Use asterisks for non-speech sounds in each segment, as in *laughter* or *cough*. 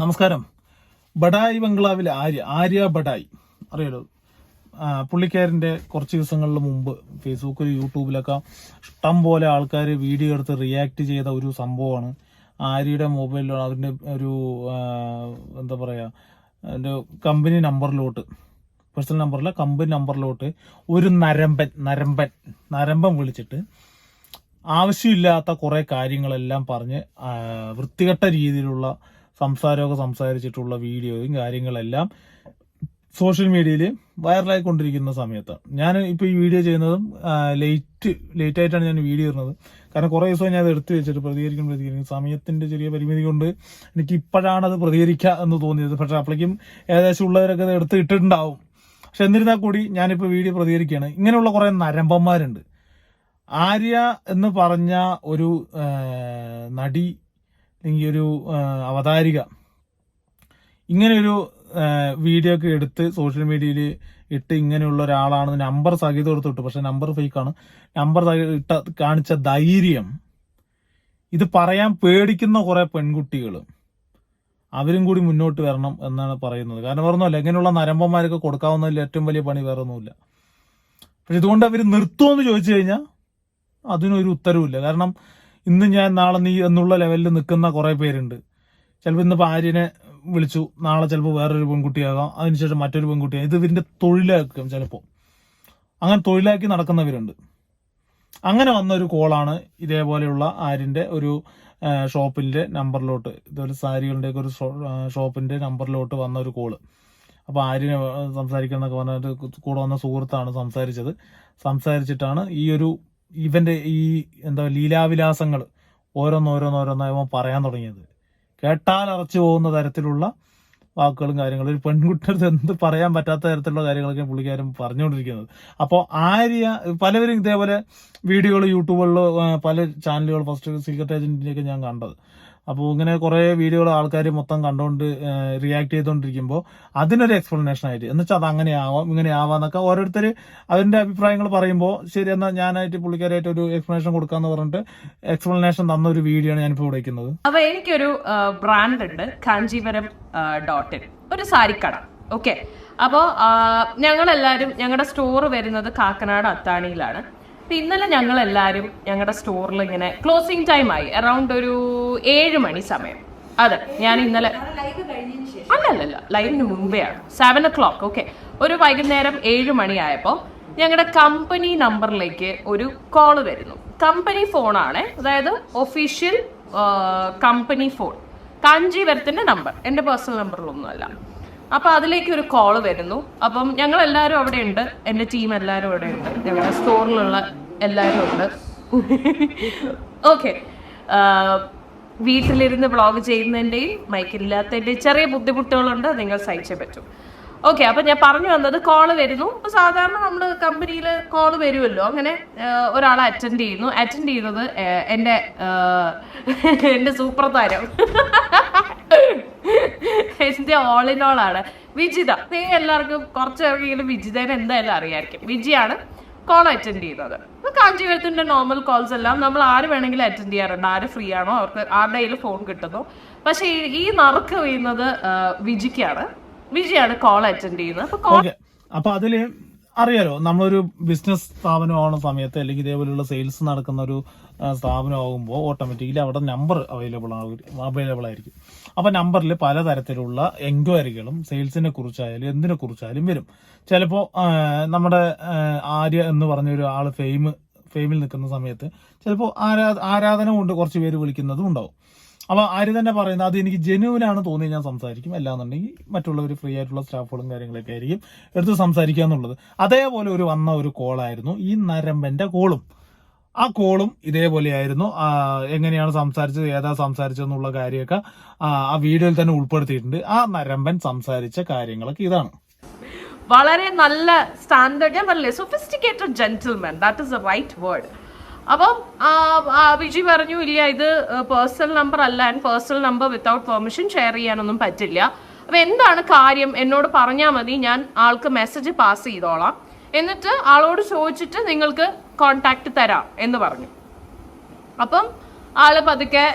നമസ്കാരം. ബഡായി ബംഗ്ലാവിലെ ആര്യ ആര്യ ബഡായി. അറിയാലോ? പുള്ളിക്കാരന്റെ കുറച്ച് ദിവസങ്ങളിൽ മുമ്പ് ഫേസ്ബുക്കിൽ യൂട്യൂബിലൊക്കെ ഇഷ്ടം പോലെ ആൾക്കാർ വീഡിയോ എടുത്ത് റിയാക്ട് ചെയ്ത ഒരു സംഭവമാണ്. ആര്യയുടെ മൊബൈലിൽ അതിന്റെ ഒരു എന്താ പറയുക അതിന്റെ കമ്പനി നമ്പറിലോട്ട് പേഴ്സണൽ നമ്പറിലെ കമ്പനി നമ്പറിലോട്ട് ഒരു നരമ്പൻ നരമ്പൻ നരമ്പൻ വിളിച്ചിട്ട് ആവശ്യമില്ലാത്ത കുറേ കാര്യങ്ങളെല്ലാം പറഞ്ഞ് വൃത്തികെട്ട രീതിയിലുള്ള സംസാരമൊക്കെ സംസാരിച്ചിട്ടുള്ള വീഡിയോയും കാര്യങ്ങളെല്ലാം സോഷ്യൽ മീഡിയയിൽ വൈറലായി കൊണ്ടിരിക്കുന്ന സമയത്ത്. ഞാൻ ഇപ്പോൾ ഈ വീഡിയോ ചെയ്യുന്നതും ലേറ്റ് ലേറ്റ് ആയിട്ടാണ് ഞാൻ വീഡിയോ ഇടുന്നത്. കാരണം കുറേ ദിവസം ഞാൻ അത് എടുത്തു വെച്ചിട്ട് പ്രതികരിക്കും പ്രതികരിക്കും. സമയത്തിന്റെ ചെറിയ പരിമിതി കൊണ്ട് എനിക്ക് ഇപ്പോഴാണ് അത് പ്രതികരിക്കുക എന്ന് തോന്നിയത്. പക്ഷേ അപ്പോഴേക്കും ഏകദേശം ഉള്ളവരൊക്കെ അത് എടുത്ത് ഇട്ടിട്ടുണ്ടാവും. പക്ഷെ എന്നിരുന്നാൽ കൂടി ഞാനിപ്പോൾ വീഡിയോ പ്രതികരിക്കുകയാണ്. ഇങ്ങനെയുള്ള കുറേ നരമ്പന്മാരുണ്ട്. ആര്യ എന്ന് പറഞ്ഞ ഒരു നടി അല്ലെങ്കിൽ ഒരു അവതാരിക. ഇങ്ങനെയൊരു വീഡിയോ ഒക്കെ എടുത്ത് സോഷ്യൽ മീഡിയയിൽ ഇട്ട് ഇങ്ങനെയുള്ള ഒരാളാണ്. നമ്പർ സഹിതം എടുത്തിട്ടു പക്ഷെ നമ്പർ ഫേക്കാണ് നമ്പർ ഇട്ട കാണിച്ച ധൈര്യം. ഇത് പറയാൻ പേടിക്കുന്ന കുറെ പെൺകുട്ടികൾ. അവരും കൂടി മുന്നോട്ട് വരണം എന്നാണ് പറയുന്നത്. കാരണം പറഞ്ഞല്ലോ ഇങ്ങനെയുള്ള നരമ്പന്മാരൊക്കെ കൊടുക്കാവുന്നതിൽ ഏറ്റവും വലിയ പണി വേറെ ഒന്നുമില്ല പക്ഷെ ഇതുകൊണ്ട് അവർ നിർത്തുമെന്ന് ചോദിച്ചു കഴിഞ്ഞാൽ അതിനൊരു ഉത്തരവില്ല കാരണം ഇന്ന് ഞാൻ നാളെ നീ എന്നുള്ള ലെവലിൽ നിൽക്കുന്ന കുറെ പേരുണ്ട്. ചിലപ്പോൾ ഇന്ന് ആര്യനെ വിളിച്ചു. നാളെ ചിലപ്പോൾ വേറൊരു പെൺകുട്ടിയാകാം. അതിനുശേഷം മറ്റൊരു പെൺകുട്ടിയാകും ഇത് ഇതിന്റെ തൊഴിലാക്കും ചിലപ്പോൾ. അങ്ങനെ തൊഴിലാക്കി നടക്കുന്നവരുണ്ട്. അങ്ങനെ വന്ന ഒരു കോളാണ് ഇതേപോലെയുള്ള ആര്യന്റെ ഒരു ഷോപ്പിന്റെ നമ്പറിലോട്ട്. ഇതൊരു സാരികളുടെ ഒരു ഷോപ്പിന്റെ നമ്പറിലോട്ട് വന്ന ഒരു കോൾ. അപ്പൊ ആര്യനെ സംസാരിക്കണം എന്നൊക്കെ കൂടെ വന്ന സുഹൃത്താണ് സംസാരിച്ചത്. സംസാരിച്ചിട്ടാണ് ഈ ഒരു ഇവന്റെ ഈ എന്താ ലീലാവിലാസങ്ങൾ ഓരോന്നോരോന്നോരോന്നായി അവൻ പറയാൻ തുടങ്ങിയത്. കേട്ടാൽ അറച്ചു പോകുന്ന തരത്തിലുള്ള വാക്കുകളും കാര്യങ്ങളും. ഒരു പെൺകുട്ടിയുടെ എന്ത് പറയാൻ പറ്റാത്ത തരത്തിലുള്ള കാര്യങ്ങളൊക്കെ പുള്ളിക്കാരും പറഞ്ഞുകൊണ്ടിരിക്കുന്നത്. അപ്പോൾ ആര്യ പലവരും ഇതേപോലെ വീഡിയോകൾ യൂട്യൂബുകളിൽ പല ചാനലുകൾ ഫസ്റ്റ് സീക്രട്ട് ഏജന്റിന്റെയൊക്കെ ഞാൻ കണ്ടത്. അപ്പോൾ ഇങ്ങനെ കുറേ വീഡിയോകൾ ആൾക്കാർ മൊത്തം കണ്ടുകൊണ്ട് റിയാക്ട് ചെയ്തുകൊണ്ടിരിക്കുമ്പോൾ അതിനൊരു എക്സ്പ്ലനേഷൻ ആയിട്ട് എന്ന് വെച്ചാൽ അത് അങ്ങനെ ആവാം ഇങ്ങനെ ആവാന്നൊക്കെ ഓരോരുത്തർ അതിന്റെ അഭിപ്രായങ്ങൾ പറയുമ്പോൾ ശരി എന്നാൽ ഞാനായിട്ട് പുള്ളിക്കാരായിട്ട് ഒരു എക്സ്പ്ലനേഷൻ കൊടുക്കാന്ന് പറഞ്ഞിട്ട് എക്സ്പ്ലനേഷൻ തന്ന ഒരു വീഡിയോ ആണ് ഞാനിപ്പോൾ വിളിക്കുന്നത് അപ്പൊ എനിക്കൊരു ബ്രാൻഡ് ഉണ്ട് കാഞ്ചീപുരം ഡോട്ട് ഒരു സാരിക്കട ഓക്കെ അപ്പോൾ ഞങ്ങളെല്ലാവരും ഞങ്ങളുടെ സ്റ്റോർ വരുന്നത് കാക്കനാട് അത്താണിയിലാണ്. അപ്പൊ ഇന്നലെ ഞങ്ങളെല്ലാവരും ഞങ്ങളുടെ സ്റ്റോറിൽ ഇങ്ങനെ ക്ലോസിംഗ് ടൈം ആയി അറൗണ്ട് ഒരു ഏഴ് മണി സമയം. അതെ ഞാൻ ഇന്നലെ അല്ലല്ലല്ല ലൈവിന് മുമ്പേ ആണ്. സെവൻ ഒ ക്ലോക്ക് ഓക്കെ ഒരു വൈകുന്നേരം ഏഴ് മണിയായപ്പോൾ ഞങ്ങളുടെ കമ്പനി നമ്പറിലേക്ക് ഒരു കോൾ വരുന്നു. കമ്പനി ഫോണാണ് അതായത് ഒഫീഷ്യൽ കമ്പനി ഫോൺ കാഞ്ചീപുരത്തിന്റെ നമ്പർ എന്റെ പേഴ്സണൽ നമ്പറിലൊന്നുമല്ല അപ്പൊ അതിലേക്ക് ഒരു കോൾ വരുന്നു. അപ്പം ഞങ്ങൾ എല്ലാവരും അവിടെ ഉണ്ട് എന്റെ ടീം എല്ലാവരും അവിടെ ഉണ്ട് ഞങ്ങളുടെ സ്റ്റോറിലുള്ള എല്ലാവരും ഉണ്ട് ഓക്കെ വീട്ടിലിരുന്ന് വ്ളോഗ് ചെയ്യുന്നതിന്റെയും മൈക്കില്ലാത്തതിന്റെയും ചെറിയ ബുദ്ധിമുട്ടുകളുണ്ട്. നിങ്ങൾ സഹിച്ചേ പറ്റൂ. ഓക്കെ അപ്പൊ ഞാൻ പറഞ്ഞു വന്നത് കോൾ വരുന്നു. അപ്പൊ സാധാരണ നമ്മൾ കമ്പനിയിൽ കോൾ വരുമല്ലോ. അങ്ങനെ ഒരാൾ അറ്റൻഡ് ചെയ്യുന്നു. അറ്റൻഡ് ചെയ്യുന്നത് എന്റെ എന്റെ സൂപ്പർ താരം. എന്റെ ഓൾ ഇൻ ഓൾ ആണ്. വിജിത നീ എല്ലാവർക്കും കുറച്ചെങ്കിലും വിജിതേനെ എന്തായാലും അറിയായിരിക്കും. വിജിയാണ് കോൾ അറ്റൻഡ് ചെയ്യുന്നത്. അപ്പൊ കാഞ്ചീപുരത്തിന്റെ നോർമൽ കോൾസ് എല്ലാം നമ്മൾ ആര് വേണമെങ്കിലും അറ്റൻഡ് ചെയ്യാറുണ്ട്. ആര് ഫ്രീ ആണോ? അവർക്ക് ആരുടെ കയ്യിൽ ഫോൺ കിട്ടുന്നു. പക്ഷേ ഈ നറുക്ക് വീഴുന്നത് വിജിക്കാണ്. വിജിയാണ് കോൾ അറ്റൻഡ് ചെയ്യുന്നത്. അപ്പൊ അപ്പൊ അതിൽ അറിയാലോ നമ്മളൊരു ബിസിനസ് സ്ഥാപനമാവുന്ന സമയത്ത് അല്ലെങ്കിൽ ഇതേപോലെയുള്ള സെയിൽസ് നടക്കുന്ന ഒരു സ്ഥാപനമാകുമ്പോൾ ഓട്ടോമാറ്റിക്കലി അവിടെ നമ്പർ അവൈലബിൾ അവൈലബിൾ ആയിരിക്കും. അപ്പൊ നമ്പറിൽ പലതരത്തിലുള്ള എൻക്വയറികളും സെയിൽസിനെ കുറിച്ചായാലും എന്തിനെ കുറിച്ചായാലും വരും ചിലപ്പോൾ നമ്മുടെ ആര്യ എന്ന് പറഞ്ഞ ഒരു ആൾ ഫെയിം ഫെയിമിൽ നിൽക്കുന്ന സമയത്ത് ചിലപ്പോൾ ആരാ ആരാധന കൊണ്ട് കുറച്ച് പേര് വിളിക്കുന്നതും ഉണ്ടാവും. അപ്പൊ ആര് തന്നെ പറയുന്നത് അത് എനിക്ക് ജെനുവിനാണ് തോന്നി ഞാൻ സംസാരിക്കും. അല്ലാന്നുണ്ടെങ്കിൽ മറ്റുള്ളവർ ഫ്രീ ആയിട്ടുള്ള സ്റ്റാഫുകളും കാര്യങ്ങളൊക്കെ ആയിരിക്കും എടുത്ത് സംസാരിക്കുക എന്നുള്ളത്. അതേപോലെ ഒരു വന്ന ഒരു കോളായിരുന്നു ഈ നരമ്പന്റെ കോളും ആ കോളും ഇതേപോലെയായിരുന്നു എങ്ങനെയാണ് സംസാരിച്ചത് ഏതാ സംസാരിച്ചതെന്നുള്ള കാര്യമൊക്കെ ആ വീഡിയോയിൽ തന്നെ ഉൾപ്പെടുത്തിയിട്ടുണ്ട്. ആ നരമ്പൻ സംസാരിച്ച കാര്യങ്ങളൊക്കെ ഇതാണ്. വളരെ നല്ല സ്റ്റാൻഡേർഡ് ഞാൻ പറഞ്ഞില്ലേ sophisticated gentleman that is a right word അപ്പം വിജി പറഞ്ഞു ഇല്ല ഇത് പേഴ്സണൽ നമ്പർ അല്ല and personal number without permission share ചെയ്യാനൊന്നും പറ്റില്ല. അപ്പം എന്താണ് കാര്യം? എന്നോട് പറഞ്ഞാൽ മതി ഞാൻ ആൾക്ക് മെസ്സേജ് പാസ് ചെയ്തോളാം. എന്നിട്ട് ആളോട് ചോദിച്ചിട്ട് നിങ്ങൾക്ക് കോണ്ടാക്ട് തരാം എന്ന് പറഞ്ഞു. അപ്പം ആൾ പതുക്കെ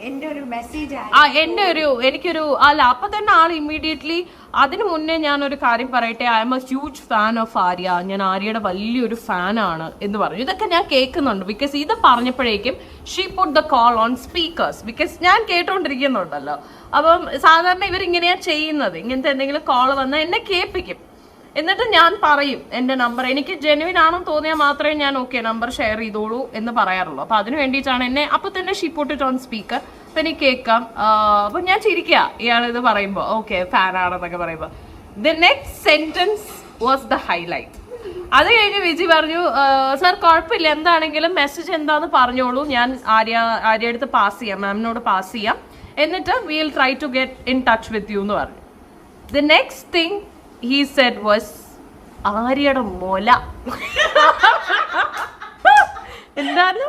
എന്റെ ഒരു മെസ്സേജ് ആ ഒരു എനിക്കൊരു അല്ല അപ്പൊ തന്നെ ആൾ ഇമ്മീഡിയറ്റ്ലി അതിനു മുന്നേ ഞാൻ ഒരു കാര്യം പറയട്ടെ I am a huge fan of Arya. ഞാൻ ആര്യയുടെ വലിയൊരു ഫാനാണ് എന്ന് പറഞ്ഞു. ഇതൊക്കെ ഞാൻ കേൾക്കുന്നുണ്ട്. ബിക്കോസ് ഇത് പറഞ്ഞപ്പോഴേക്കും she put the call on speakers because ഞാൻ കേട്ടോണ്ടിരിക്കുന്നുണ്ടല്ലോ. അപ്പം സാധാരണ ഇവരിങ്ങനെയാ ചെയ്യുന്നത്. ഇങ്ങനത്തെ എന്തെങ്കിലും കോൾ വന്നാൽ എന്നെ കേൾപ്പിക്കും. എന്നിട്ട് ഞാൻ പറയും എന്റെ നമ്പർ എനിക്ക് ജെനുവിൻ ആണെന്ന് തോന്നിയാൽ മാത്രമേ ഞാൻ ഓക്കെ നമ്പർ ഷെയർ ചെയ്തോളൂ എന്ന് പറയാറുള്ളൂ. അപ്പൊ അതിന് വേണ്ടിയിട്ടാണ് എന്നെ അപ്പൊ തന്നെ ഷീ പൊട്ടിട്ട് ഓൺ സ്പീക്കർ അപ്പൊ എനിക്ക് കേൾക്കാം. അപ്പൊ ഞാൻ ചിരിക്കുക ഇയാൾ ഇത് പറയുമ്പോ ഓക്കെ ഫാൻ ആണെന്നൊക്കെ പറയുമ്പോ. The next sentence was the highlight അത് കഴിഞ്ഞ് വിജി പറഞ്ഞു സർ കുഴപ്പമില്ല. എന്താണെങ്കിലും മെസ്സേജ് എന്താന്ന് പറഞ്ഞോളൂ. ഞാൻ ആര്യ ആര്യ അടുത്ത് പാസ് ചെയ്യാം. മാമിനോട് പാസ് ചെയ്യാം. എന്നിട്ട് will try to get in touch with you എന്ന് പറഞ്ഞു. The next thing he said was ആര്യയുടെ മൊല. എന്താണ്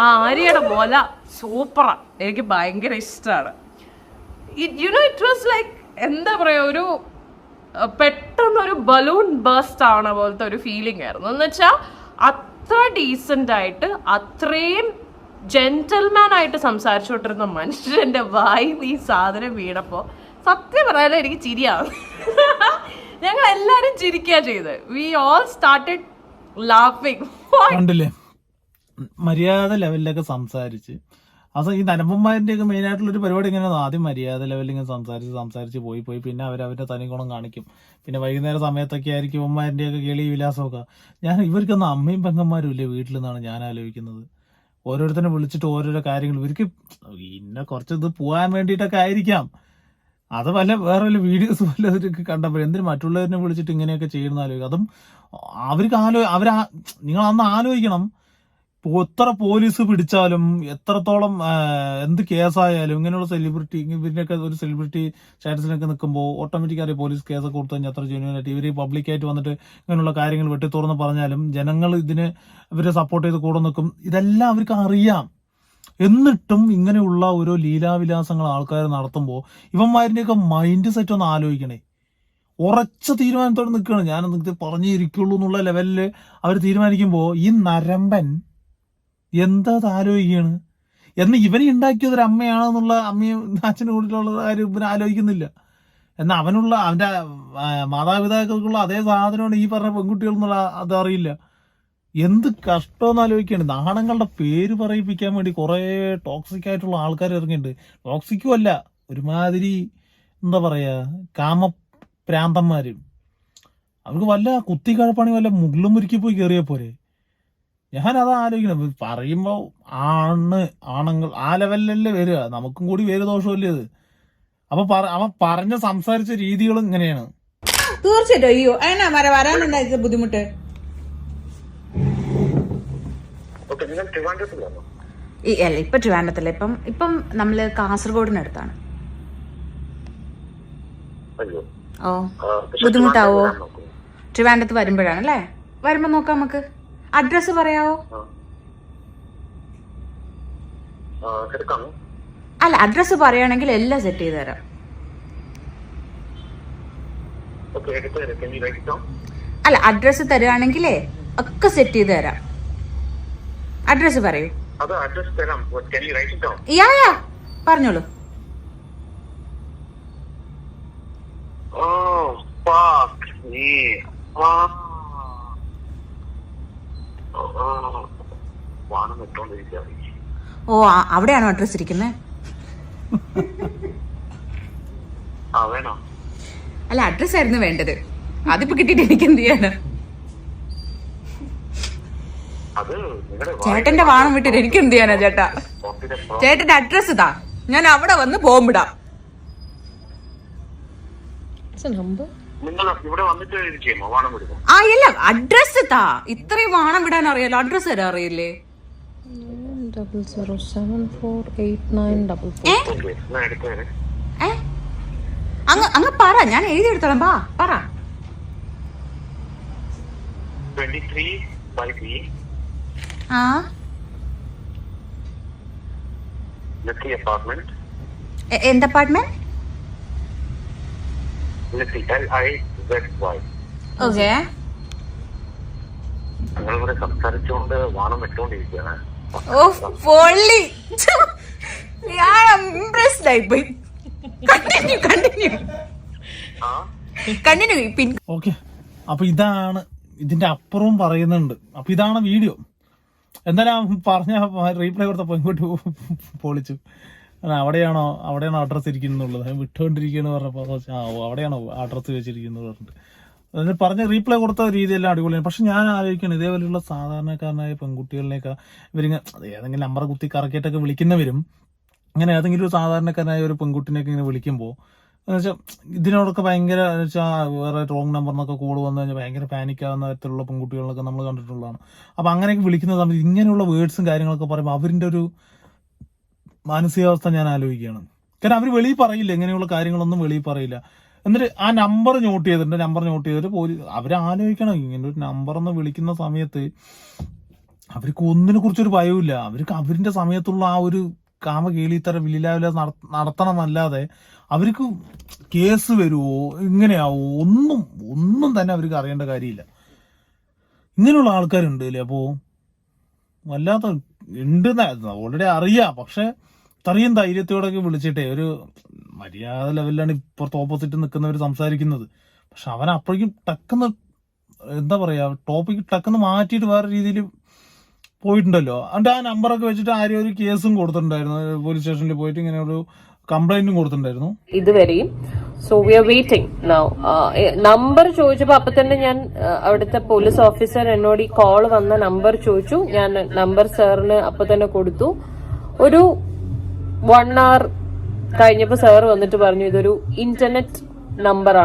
ആ ആര്യയുടെ മൊല സൂപ്പറാ എനിക്ക് ഭയങ്കര ഇഷ്ടമാണ് you know it was like എന്താ പറയുക ഒരു പെട്ടെന്നൊരു ബലൂൺ ബേസ്റ്റ് ആവണ പോലത്തെ ഒരു ഫീലിംഗ് ആയിരുന്നു. എന്ന് വെച്ചാൽ അത്ര ഡീസന്റ് ആയിട്ട് അത്രയും ജെന്റൽമാൻ ആയിട്ട് സംസാരിച്ചുകൊണ്ടിരുന്ന മനുഷ്യന്റെ വായി ഈ സാധനം വീണപ്പോ സത്യം പറയാൻ എനിക്ക് ചിരിയാവും ഞങ്ങൾ എല്ലാരും ചിരിക്കുക ചെയ്ത് വി ഓൾ സ്റ്റാർട്ടഡ് ലാഫിങ് കണ്ടില്ലേ? മര്യാദ ലെവലിലൊക്കെ സംസാരിച്ച്. അത് ഈ നരമ്പന്മാരിന്റെ ഒക്കെ മെയിൻ ആയിട്ടുള്ള ഒരു പരിപാടി ഇങ്ങനെ ആദ്യം മര്യാദ ലെവലിൽ ഇങ്ങനെ സംസാരിച്ച് സംസാരിച്ച് പോയി പോയി. പിന്നെ അവർ അവരുടെ തനി ഗുണം കാണിക്കും. പിന്നെ വൈകുന്നേര സമയത്തൊക്കെ ആയിരിക്കും ഉമ്മമാരുടെ ഒക്കെ കേളി വിലാസമൊക്കെ. ഞാൻ ഇവർക്കൊന്നും അമ്മയും പെങ്ങന്മാരും ഇല്ലേ വീട്ടിൽ നിന്നാണ് ഞാൻ ആലോചിക്കുന്നത്. ഓരോരുത്തരെ വിളിച്ചിട്ട് ഓരോരോ കാര്യങ്ങൾ. ഇവർക്ക് ഇന്ന കുറച്ച് ഇത് പോകാൻ വേണ്ടിയിട്ടൊക്കെ ആയിരിക്കാം. അത് വല്ല വേറെ വല്ല വീഡിയോസ് വല്ലതൊക്കെ കണ്ടപ്പോൾ എന്തിനു മറ്റുള്ളവരെ വിളിച്ചിട്ട് ഇങ്ങനെയൊക്കെ ചെയ്യുന്ന ആലോചിക്കും. അതും അവർക്ക് ആലോ അവർ നിങ്ങൾ അന്ന് ആലോചിക്കണം. എത്ര പോലീസ് പിടിച്ചാലും എത്രത്തോളം എന്ത് കേസായാലും ഇങ്ങനെയുള്ള സെലിബ്രിറ്റി ഇവരിനൊക്കെ ഒരു സെലിബ്രിറ്റി സ്റ്റാറ്റസിനൊക്കെ നിൽക്കുമ്പോൾ ഓട്ടോമാറ്റിക് അറിയാം പോലീസ് കേസൊക്കെ കൊടുത്തു കഴിഞ്ഞാൽ അത്ര ജെന്യൂൻ ആയിട്ട് ഇവർ പബ്ലിക്കായിട്ട് വന്നിട്ട് ഇങ്ങനെയുള്ള കാര്യങ്ങൾ വെട്ടിത്തുറന്ന് പറഞ്ഞാലും ജനങ്ങൾ ഇതിന് ഇവരെ സപ്പോർട്ട് ചെയ്ത് കൂടെ നിൽക്കും. ഇതെല്ലാം അവർക്ക് അറിയാം. എന്നിട്ടും ഇങ്ങനെയുള്ള ഓരോ ലീലാവിലാസങ്ങൾ ആൾക്കാർ നടത്തുമ്പോൾ ഇവന്മാരിന്റെയൊക്കെ മൈൻഡ് സെറ്റ് ഒന്ന് ആലോചിക്കണേ. ഉറച്ച തീരുമാനത്തോടെ നിൽക്കുകയാണ്. ഞാൻ നിങ്ങൾക്ക് പറഞ്ഞേ ഇരിക്കുള്ളൂ എന്നുള്ള ലെവലിൽ അവർ തീരുമാനിക്കുമ്പോൾ ഈ നരമ്പൻ എന്താ ആലോചിക്കുകയാണ്? എന്ന് ഇവനെ ഉണ്ടാക്കിയത് ഒരു അമ്മയാണെന്നുള്ള അമ്മയും അച്ഛനും കൂടിയിട്ടുള്ള കാര്യം ഇവൻ ആലോചിക്കുന്നില്ല. എന്നാൽ അവനുള്ള അവന്റെ മാതാപിതാക്കൾക്കുള്ള അതേ സാധനമാണ് ഈ പറഞ്ഞ പെൺകുട്ടികൾ എന്നുള്ള അതറിയില്ല എന്ത് കഷ്ടമെന്ന് ആലോചിക്കുന്നുണ്ട് നാണങ്ങളുടെ പേര് പറയിപ്പിക്കാൻ വേണ്ടി കുറേ ടോക്സിക് ആയിട്ടുള്ള ആൾക്കാർ ഇറങ്ങിയിട്ടുണ്ട്. ടോക്സിക്കും അല്ല ഒരുമാതിരി എന്താ പറയുക കാമപ്രാന്തന്മാരും അവർക്ക് വല്ല കുത്തിക്കഴപ്പാണി വല്ല മുള്ളും മുരുക്കി പോയി കയറിയ പോരെ. ഞാൻ അതാ ആലോചിക്കണം പറയുമ്പോൾ ആണ് ആണുങ്ങൾ ആ ലെവലിലല്ലേ വരിക. നമുക്കും കൂടി വേര് ദോഷമല്ലേ അത് അപ്പൊ അവൻ പറഞ്ഞ സംസാരിച്ച രീതികളും ഇങ്ങനെയാണ്. തീർച്ചയായിട്ടും. അയ്യോ അതിനാ വര വരാനുണ്ടായത് ബുദ്ധിമുട്ട്? ഓക്കെ നിങ്ങൾ ട്രിവാൻഡ്രത്തിലാണോ ഈ അല്ല ഇപ്പൊ ട്രിവാൻഡ്രത്തില്ല ഇപ്പം ഇപ്പം നമ്മൾ കാസർഗോഡിനടുത്താണ്. ഓ ബുദ്ധിമുട്ടാവോ? ട്രിവാൻഡ്രത്ത് വരുമ്പോഴാണ് അല്ലേ വരുമ്പോ നോക്കാം നമുക്ക്. അഡ്രസ്സ് പറയാവോ? അല്ല അഡ്രസ്സ് പറയുകയാണെങ്കിൽ എല്ലാം സെറ്റ് ചെയ്ത് തരാം. അല്ല അഡ്രസ്സ് തരുവാണെങ്കിലേ ഒക്കെ സെറ്റ് ചെയ്ത് തരാം. പറയൂ. അഡ്രസ് ഡൗൺ യാ യാ പറഞ്ഞോളൂ. ഓ അവിടെയാണോ അഡ്രസ് ഇരിക്കുന്നത് അല്ല അഡ്രസ് ആയിരുന്നു വേണ്ടത്. അതിപ്പോ കിട്ടിയിട്ട് എനിക്ക് എന്ത് നിങ്ങളുടെ ചേട്ടന്റെ വാണം വിട്ടിട്ട് എനിക്ക് എന്ത് ചെയ്യാനാ ചേട്ടാ? ചേട്ടന്റെ അഡ്രസ് ഇതാ. ഞാൻ അവിടെ വന്ന് ബോംബിടാം ആ ഇല്ല അഡ്രസ് താ ഇത്രയും വാണം വിടാൻ അറിയാലോ. അഡ്രസ് തരാൻ അറിയില്ലേ? Eight nine double four. ഞാൻ എടുത്തു തരാം ഏ? അങ്ങ് അങ്ങ് പറ. ഞാൻ എഴുതി എടുത്തോളാം വാ പറ. ട്വന്റി ത്രീ ബൈ ബി ആ? എന്ത് അപ്പാർട്ട്മെന്റ് ഓക്കെ ഞങ്ങളിവിടെ സംസാരിച്ചുകൊണ്ട് വാണം ഇട്ടുകൊണ്ടിരിക്കുകയാണ് ഓ പൊള്ളി. *laughs* ഞാൻ ഇംപ്രസ്ഡ് ആയി പോയി. കണ്ടിന്യൂ കണ്ടിന്യൂ ആ? കണ്ടിന്യൂ പിൻ ഓക്കെ അപ്പൊ ഇതാണ് ഇതിന്റെ അപ്പുറവും പറയുന്നുണ്ട്. അപ്പൊ ഇതാണ് വീഡിയോ. എന്തായാലും പറഞ്ഞ റീപ്ലൈ കൊടുത്ത പെൺകുട്ടി പൊളിച്ചു. അവിടെയാണോ അവിടെയാണോ അഡ്രസ്സ് ഇരിക്കുന്നുള്ളത്? വിട്ടുകൊണ്ടിരിക്കുന്നു പറഞ്ഞപ്പോൾ ആ അവിടെയാണോ അഡ്രസ്സ് വെച്ചിരിക്കുന്നത് പറഞ്ഞിട്ട്. അതിന് പറഞ്ഞ റീപ്ലൈ കൊടുത്ത രീതിയെല്ലാം അടിപൊളിയാണ്. പക്ഷെ ഞാൻ ആലോചിക്കണം ഇതേപോലെയുള്ള സാധാരണക്കാരനായ പെൺകുട്ടികളിലേക്ക് ഇവരിങ്ങനെ ഏതെങ്കിലും നമ്പർ കുത്തി കറക്കിയിട്ടൊക്കെ വിളിക്കുന്നവരും ഇങ്ങനെ ഏതെങ്കിലും ഒരു സാധാരണക്കാരനായ ഒരു പെൺകുട്ടിനെയൊക്കെ ഇങ്ങനെ വിളിക്കുമ്പോൾ എന്നുവെച്ചാൽ ഇതിനോടൊക്കെ ഭയങ്കര വേറെ റോങ് നമ്പർ എന്നൊക്കെ കോൾ വന്നു കഴിഞ്ഞാൽ ഭയങ്കര പാനിക്കാവുന്ന തരത്തിലുള്ള പെൺകുട്ടികളൊക്കെ നമ്മൾ കണ്ടിട്ടുള്ളതാണ്. അപ്പം അങ്ങനെയൊക്കെ വിളിക്കുന്ന സമയത്ത് ഇങ്ങനെയുള്ള വേർഡ്സും കാര്യങ്ങളൊക്കെ പറയുമ്പോൾ അവരിന്റെ ഒരു മാനസികാവസ്ഥ ഞാൻ ആലോചിക്കുകയാണ്. കാരണം അവർ വെളിയിൽ പറയില്ല ഇങ്ങനെയുള്ള കാര്യങ്ങളൊന്നും വെളിയിൽ പറയില്ല. എന്നിട്ട് ആ നമ്പർ നോട്ട് ചെയ്തിട്ടുണ്ട് നമ്പർ നോട്ട് ചെയ്തിട്ട് പോലീസ് അവർ ആലോചിക്കണം ഇങ്ങനെ ഒരു നമ്പർ എന്ന് വിളിക്കുന്ന സമയത്ത് അവർക്ക് ഒന്നിനെ കുറിച്ചൊരു ഭയവുമില്ല. അവർക്ക് അവരിന്റെ സമയത്തുള്ള ആ ഒരു കാമ കേളിത്തര നടത്തണം നടത്തണമെന്നല്ലാതെ അവർക്ക് കേസ് വരുമോ ഇങ്ങനെയാവോ ഒന്നും ഒന്നും തന്നെ അവർക്ക് അറിയേണ്ട കാര്യമില്ല. ഇങ്ങനെയുള്ള ആൾക്കാരുണ്ട് അല്ലേ? അപ്പോൾ വല്ലാത്ത ഉണ്ട് ഓൾറെഡി അറിയാം. പക്ഷെ ഇത്രയും ധൈര്യത്തോടൊക്കെ വിളിച്ചിട്ടേ ഒരു മര്യാദ ലെവലിലാണ് ഇപ്പുറത്ത് ഓപ്പോസിറ്റ് നിൽക്കുന്നവർ സംസാരിക്കുന്നത്. പക്ഷെ അവൻ അപ്പോഴേക്കും ടക്കെന്ന് എന്താ പറയാ ടോപ്പിക് ടക്കെന്ന് മാറ്റിയിട്ട് വേറെ രീതിയിൽ പോയിട്ടുണ്ടല്ലോ. എന്നിട്ട് ആ നമ്പറൊക്കെ വെച്ചിട്ട് ആരും ഒരു കേസും കൊടുത്തിട്ടുണ്ടായിരുന്നു പോലീസ് സ്റ്റേഷനിൽ പോയിട്ട് ഇങ്ങനെ ഒരു കംപ്ലൈന്റും കൊടുത്തിട്ടുണ്ടായിരുന്നു. ഇതുവരെയും. So we are waiting now number ചോദിച്ചപ്പോ അപ്പൊ തന്നെ ഞാൻ അവിടുത്തെ പോലീസ് ഓഫീസർ എന്നോട് ഈ കോൾ വന്ന നമ്പർ ചോദിച്ചു. ഞാൻ നമ്പർ സാറിന് അപ്പൊ തന്നെ കൊടുത്തു. ഒരു വൺ അവർ കഴിഞ്ഞപ്പോ സാർ വന്നിട്ട് പറഞ്ഞു ഇതൊരു ഇന്റർനെറ്റ്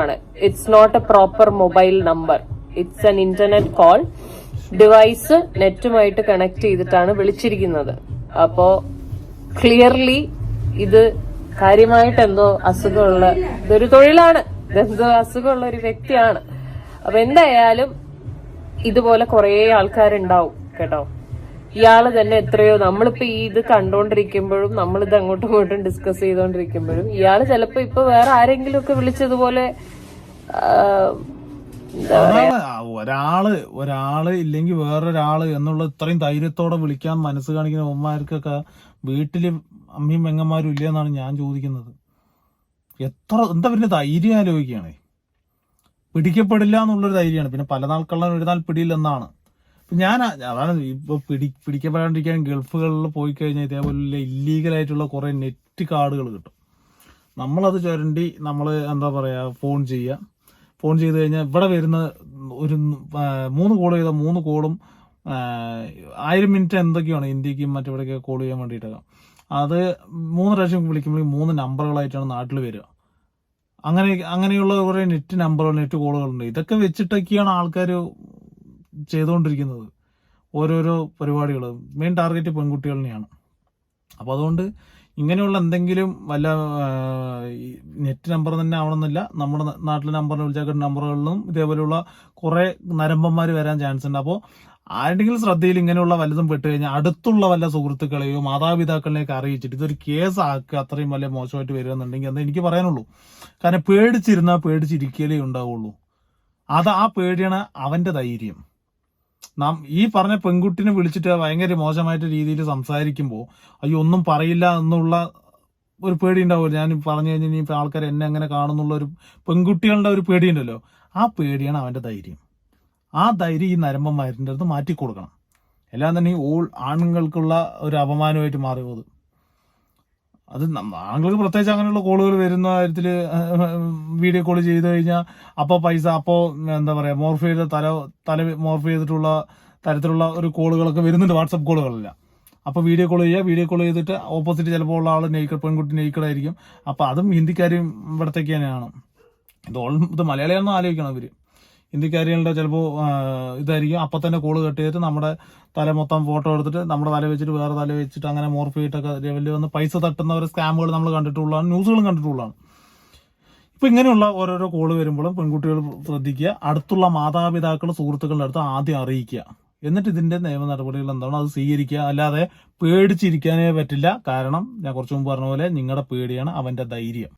ആണ്. It's not a proper mobile number it's an internet call device നെറ്റുമായിട്ട് connect ചെയ്തിട്ടാണ് വിളിച്ചിരിക്കുന്നത്. അപ്പോ ക്ലിയർലി ഇത് കാര്യമായിട്ട് എന്തോ അസുഖമുള്ള ഇതൊരു തൊഴിലാണ്. ഇതെന്തോ അസുഖമുള്ള ഒരു വ്യക്തിയാണ്. അപ്പൊ എന്തായാലും ഇതുപോലെ കുറേ ആൾക്കാരുണ്ടാവും കേട്ടോ. ഇയാൾ തന്നെ എത്രയോ നമ്മളിപ്പോ ഈ ഇത് കണ്ടോണ്ടിരിക്കുമ്പോഴും നമ്മളിത് അങ്ങോട്ടും ഇങ്ങോട്ടും ഡിസ്കസ് ചെയ്തോണ്ടിരിക്കുമ്പോഴും ഇയാൾ ചിലപ്പോ ഇപ്പൊ വേറെ ആരെങ്കിലും ഒക്കെ വിളിച്ചതുപോലെ ഒരാൾ ഒരാൾ ഇല്ലെങ്കിൽ വേറൊരാൾ എന്നുള്ള ഇത്രയും ധൈര്യത്തോടെ വിളിക്കാൻ മനസ്സ് കാണിക്കുന്ന ഉമ്മമാർക്കൊക്കെ വീട്ടിൽ അമ്മയും പെങ്ങന്മാരും ഇല്ല എന്നാണ് ഞാൻ ചോദിക്കുന്നത്. എത്ര എന്താ പിന്നെ ധൈര്യം ആലോചിക്കുകയാണ്? പിടിക്കപ്പെടില്ല എന്നുള്ളൊരു ധൈര്യമാണ്. പിന്നെ പല നാൾ കള്ളൻ ഒരു പിടിയില്ലെന്നാണ്. ഞാൻ അതാണ് ഇപ്പൊ പിടി പിടിക്കപ്പെടാണ്ടിരിക്കാൻ ഗൾഫുകളിൽ പോയി കഴിഞ്ഞാൽ ഇതേപോലെ ഇല്ലീഗൽ ആയിട്ടുള്ള കുറെ നെറ്റ് കാർഡുകൾ കിട്ടും. നമ്മളത് ചുരണ്ടി നമ്മൾ എന്താ പറയാ ഫോൺ ചെയ്യുക. ഫോൺ ചെയ്ത് കഴിഞ്ഞാൽ ഇവിടെ വരുന്ന ഒരു മൂന്ന് കോൾ ചെയ്ത മൂന്ന് കോളും ആയിരം മിനിറ്റ് എന്തൊക്കെയാണ് ഇന്ത്യക്കും മറ്റവിടെയൊക്കെ കോൾ ചെയ്യാൻ വേണ്ടിയിട്ടൊക്കെ അത് മൂന്ന് പ്രാവശ്യം വിളിക്കുമ്പോൾ മൂന്ന് നമ്പറുകളായിട്ടാണ് നാട്ടിൽ വരിക. അങ്ങനെ അങ്ങനെയുള്ള കുറേ നെറ്റ് നമ്പറുകൾ നെറ്റ് കോളുകളുണ്ട് ഇതൊക്കെ വെച്ചിട്ടൊക്കെയാണ് ആൾക്കാർ ചെയ്തുകൊണ്ടിരിക്കുന്നത്. ഓരോരോ പരിപാടികൾ. മെയിൻ ടാർഗറ്റ് പെൺകുട്ടികളിനെയാണ് അപ്പോൾ അതുകൊണ്ട് ഇങ്ങനെയുള്ള എന്തെങ്കിലും വല്ല നെറ്റ് നമ്പർ തന്നെ ആവണമെന്നില്ല. നമ്മുടെ നാട്ടിലെ നമ്പറിൽ വിളിച്ചാൽ നമ്പറുകളിലും ഇതേപോലെയുള്ള കുറേ നരമ്പന്മാർ വരാൻ ചാൻസ് ഉണ്ട്. അപ്പോൾ ആരുടെങ്കിലും ശ്രദ്ധയിൽ ഇങ്ങനെയുള്ള വല്ലതും പെട്ട് കഴിഞ്ഞാൽ അടുത്തുള്ള വല്ല സുഹൃത്തുക്കളെയോ മാതാപിതാക്കളെയൊക്കെ അറിയിച്ചിട്ട് ഇതൊരു കേസ് ആക്കുക അത്രയും വലിയ മോശമായിട്ട് വരികയെന്നുണ്ടെങ്കിൽ എന്താ എനിക്ക് പറയാനുള്ളൂ. കാരണം പേടിച്ചിരുന്നാൽ പേടിച്ചിരിക്കലേ ഉണ്ടാവുള്ളൂ. അത് ആ പേടിയാണ് അവന്റെ ധൈര്യം. നാം ഈ പറഞ്ഞ പെൺകുട്ടിനെ വിളിച്ചിട്ട് ഭയങ്കര മോശമായിട്ട് രീതിയിൽ സംസാരിക്കുമ്പോൾ അയ്യോ ഒന്നും പറയില്ല എന്നുള്ള ഒരു പേടി ഉണ്ടാവുമല്ലോ. ഞാൻ പറഞ്ഞു കഴിഞ്ഞാൽ ഇനി ആൾക്കാർ എന്നെ എങ്ങനെ കാണുന്നുള്ള ഒരു പെൺകുട്ടികളുടെ ഒരു പേടിയുണ്ടല്ലോ ആ പേടിയാണ് അവന്റെ ധൈര്യം. ആ ധൈര്യം ഈ നരമ്പന്മാരിന്റെ അടുത്ത് മാറ്റി കൊടുക്കണം. എല്ലാം തന്നെ ഈ ഓൾ ആണുങ്ങൾക്കുള്ള ഒരു അപമാനമായിട്ട് മാറി പോകുന്നത് അത് ആണുങ്ങൾക്ക് പ്രത്യേകിച്ച് അങ്ങനെയുള്ള കോളുകൾ വരുന്ന കാര്യത്തിൽ വീഡിയോ കോൾ ചെയ്ത് കഴിഞ്ഞാൽ അപ്പോൾ പൈസ അപ്പോൾ എന്താ പറയുക മോർഫ് ചെയ്ത തല തല മോർഫ് ചെയ്തിട്ടുള്ള തരത്തിലുള്ള ഒരു കോളുകളൊക്കെ വരുന്നുണ്ട് വാട്സപ്പ് കോളുകളല്ല അപ്പോൾ വീഡിയോ കോൾ ചെയ്യുക വീഡിയോ കോൾ ചെയ്തിട്ട് ഓപ്പോസിറ്റ് ചിലപ്പോൾ ഉള്ള ആൾ നെയ്ക്കഡ് പെൺകുട്ടി നെയ്ക്കഡ് ആയിരിക്കും അപ്പോൾ അതും ഹിന്ദിക്കാരും ഇവിടത്തേക്ക് തന്നെയാണ്. ഇത് ഓൾ ഇത് മലയാളിയാണെന്ന് ആലോചിക്കണം ഇവർ. ഹിന്ദിക്കാരികളുടെ ചിലപ്പോൾ ഇതായിരിക്കും. അപ്പം തന്നെ കോൾ കട്ട് ചെയ്തിട്ട് നമ്മുടെ തല മൊത്തം ഫോട്ടോ എടുത്തിട്ട് നമ്മുടെ തല വെച്ചിട്ട് വേറെ തല വെച്ചിട്ട് അങ്ങനെ മോർഫ് ചെയ്തിട്ടൊക്കെ ലെവലിൽ വന്ന് പൈസ തട്ടുന്ന ഒരു സ്കാമുകൾ നമ്മൾ കണ്ടിട്ടുള്ളതാണ് ന്യൂസുകളും കണ്ടിട്ടുള്ളതാണ്. ഇപ്പം ഇങ്ങനെയുള്ള ഓരോരോ കോൾ വരുമ്പോഴും പെൺകുട്ടികൾ ശ്രദ്ധിക്കുക. അടുത്തുള്ള മാതാപിതാക്കൾ സുഹൃത്തുക്കളുടെ അടുത്ത് ആദ്യം അറിയിക്കുക. എന്നിട്ട് ഇതിന്റെ നിയമ നടപടികൾ എന്താണ്? അത് സ്വീകരിക്കുക. അല്ലാതെ പേടിച്ചിരിക്കാനേ പറ്റില്ല. കാരണം ഞാൻ കുറച്ചു മുമ്പ് പറഞ്ഞ പോലെ നിങ്ങളുടെ പേടിയാണ് അവന്റെ ധൈര്യം.